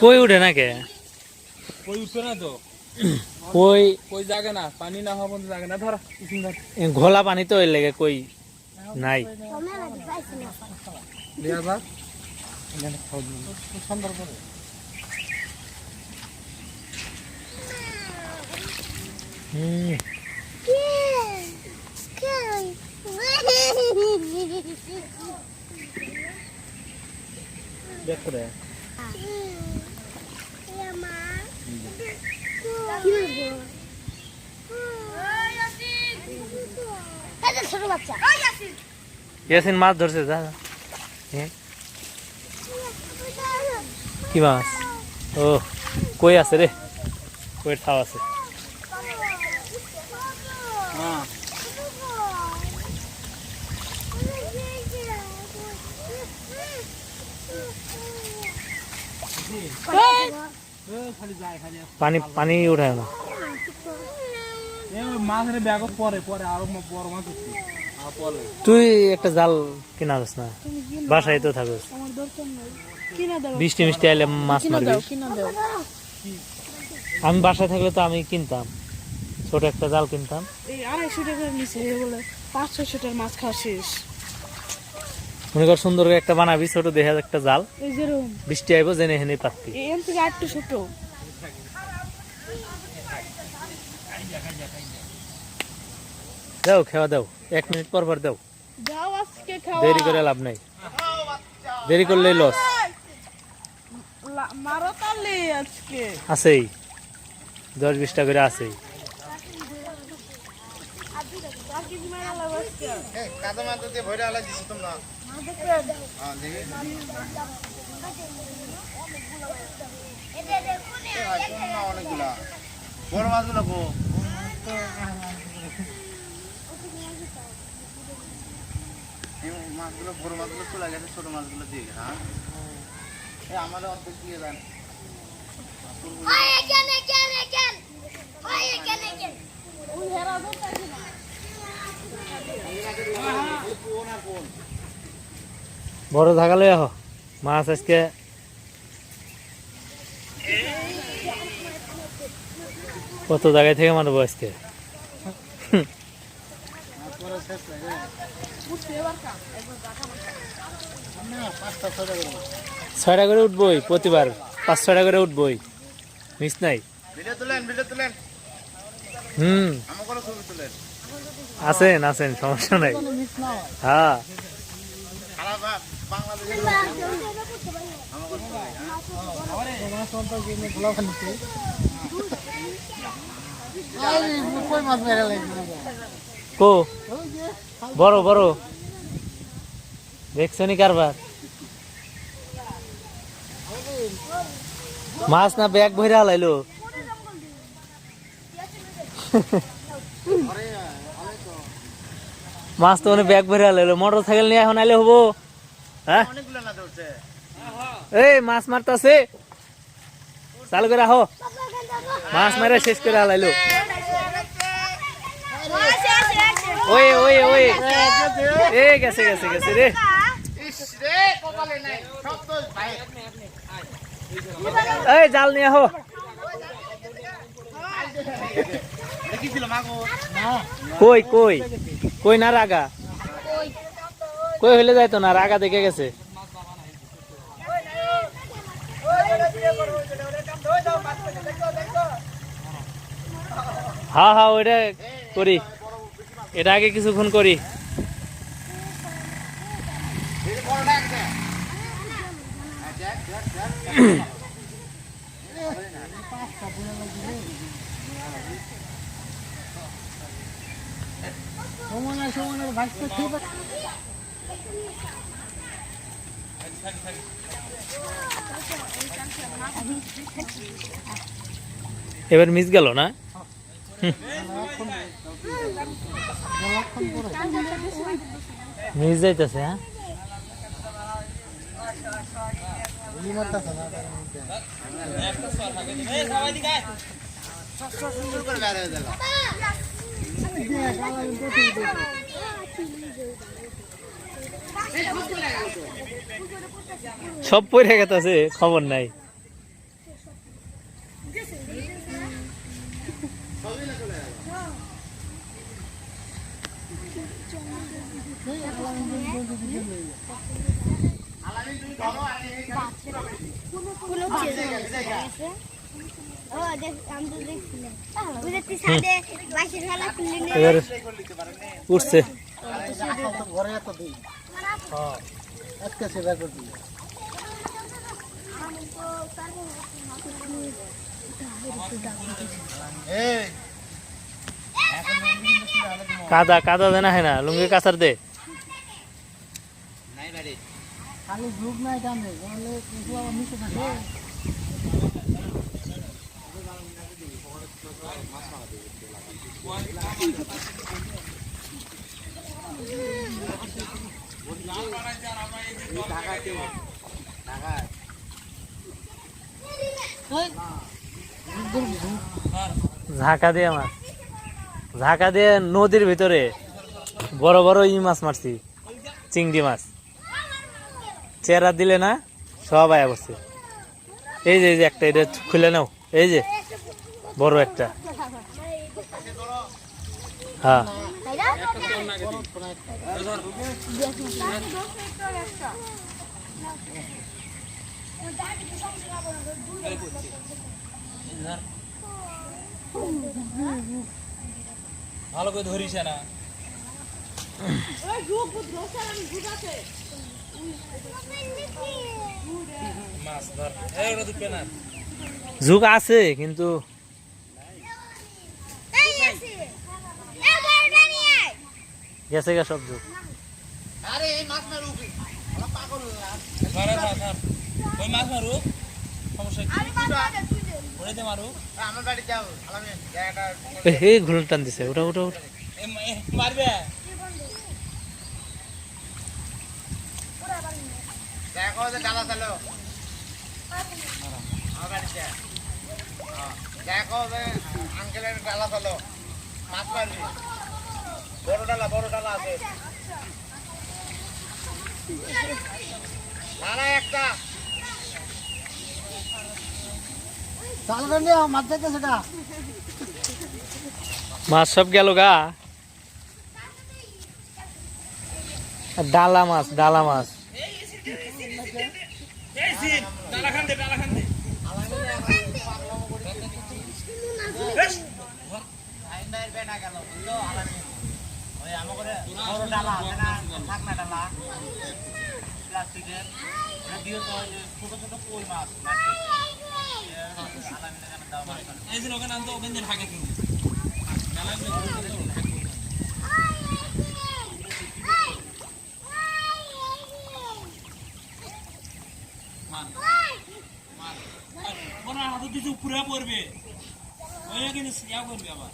কই উঠে না কে কই উঠবে না তো? কই? কই জাগে না পানি না হওয়া জাগে না ধর। ঘোলা পানি তো এর লেগে কই নাই। হুম। দেখ করে। ইয়াসিন মাছ ধরছে যা যা। কি মাছ? ও কই আছে রে? কইয়ের থাও আছে? হ্যাঁ খালি যায় খালি পানি পানি উঠায় না। মাছের ব্যাগ পরে পরে আরও বড় মাছ উঠছে তুই একটা জাল কিনা যাস না। বাসায় তো থাকস। বৃষ্টি মিষ্টি আইলে মাছ কিনা মারবি। আমি বাসায় থাকলে তো আমি কিনতাম। ছোট একটা জাল কিনতাম। এই আড়াইশো টাকার নিচে বলে পাঁচ ছয়শো টাকার মাছ খাওয়া শেষ। মনে কর সুন্দর করে একটা বানাবি ছোট দেখে একটা জাল। বৃষ্টি আইব জেনে হেনে থেকে আরেকটু ছোট। দাও খেওয়া দাও। এক মিনিট পর পর দাও। যাও আজকে খাওয়া। দেরি করে লাভ নাই। দেরি করলেই লস মারো তাহলে আজকে। আছেই। দশ বিশটা করে আছেই। কাদা মাছ দিয়ে ভরে আলাই দিছি তোমরা। অনেকগুলা বড় মাছগুলো এই মাছগুলো বড় মাছগুলো চলে গেছে ছোট মাছগুলো দিয়ে হ্যাঁ আমাদের অর্ধেক দিয়ে দেন বড় লই আহ। মাছ আজকে। কত জায়গায় থেকে মারবো আজকে? ছয়টা করে উঠবই প্রতিবার পাঁচ ছয়টা করে উঠবই। মিস নাই? হুম। আছেন আছেন সমস্যা নাই। হ্যাঁ। কো, বড় বড়। দেখছনি কারবার? মাছ না ব্যাগ ভরে হালাইলো মাছ তো মানে ব্যাগ ভরে হালাইলো মোটর সাইকেল নিয়ে এখন আইলে হব? হ্যাঁ? অনেকগুলো না ধরছে এই মাছ মারতাছে। চালু করে আহো। মাছ মারা শেষ করে হালাইলো ওই ওই ওই। এ গেছে গেছে গেছে রে। ইস রে কপালে নাই। সব তো ভাই। এই জাল নিয়ে আহো। কই কই? কই না রাগা? কই হইলে যাইতো না? রাগা দেখে গেছে? হ্যাঁ হ্যাঁ ওইটা করি। এটা আগে কিছুক্ষণ করি। দেখ দেখ দেখ এবার মিস গেল না? মিস যাইতেছে হ্যাঁ? সুন্দর করে সব পড়ে গেছে খবর নাই। উঠছে। ঘরে এত দিই আজকে সেবা করবি এই কাদা কাদা দে না হয় না লুঙ্গি কাছার দে নাই বাড়ি খালি যুগ নাই কামে বলে কিন্তু আবার নিচে থাকে ঝাঁকা দিয়ে মাছ। ঝাঁকা দিয়ে নদীর ভিতরে বড় বড় ই মাছ মারছি, চিংড়ি মাছ। চেরা দিলে না সব আয়া যে, এই যে একটা, এটা খুলে নাও। এই যে, বড় একটা। হ্যাঁ। ভালো করে ধরিস না। ঝুঁক আছে কিন্তু গেছে গা সব ঝুঁক আরে এই মাছ মারু আমার পাগল ওই মাছ মারু সমস্যা কি? মারু আমার বাড়ি যাও। আলামে জায়গাটা হে ঘুরে টান দিছে। ওটা ওটা ওটা এ মা- এ মারবে। দেখো যে ডালা চালো আমার বাড়িতে হ্যাঁ। দেখো যে আঙ্কেলের ডালা চালো মাছ মারবি? বড় ডালা বড় ডালা আছে। না একটা। মাছ মাছ সব গেল গা। ডালা মাছ ডালা মাছ। ডালা আছে না? থাকনা ডালা। প্লাস্টিকের। দিয়ে তো ছোট ছোট কই মাছ আলামি না দাও মাছ এই যে ওখানে আনতো ওখানে থাকে কিন্তু। ডালা ঘুরে ঘুরে থাকে। মার মার। আর ওনার হাতে দিতে উপরে পড়বে। ওই কিন্তু ইয়া করবে আবার।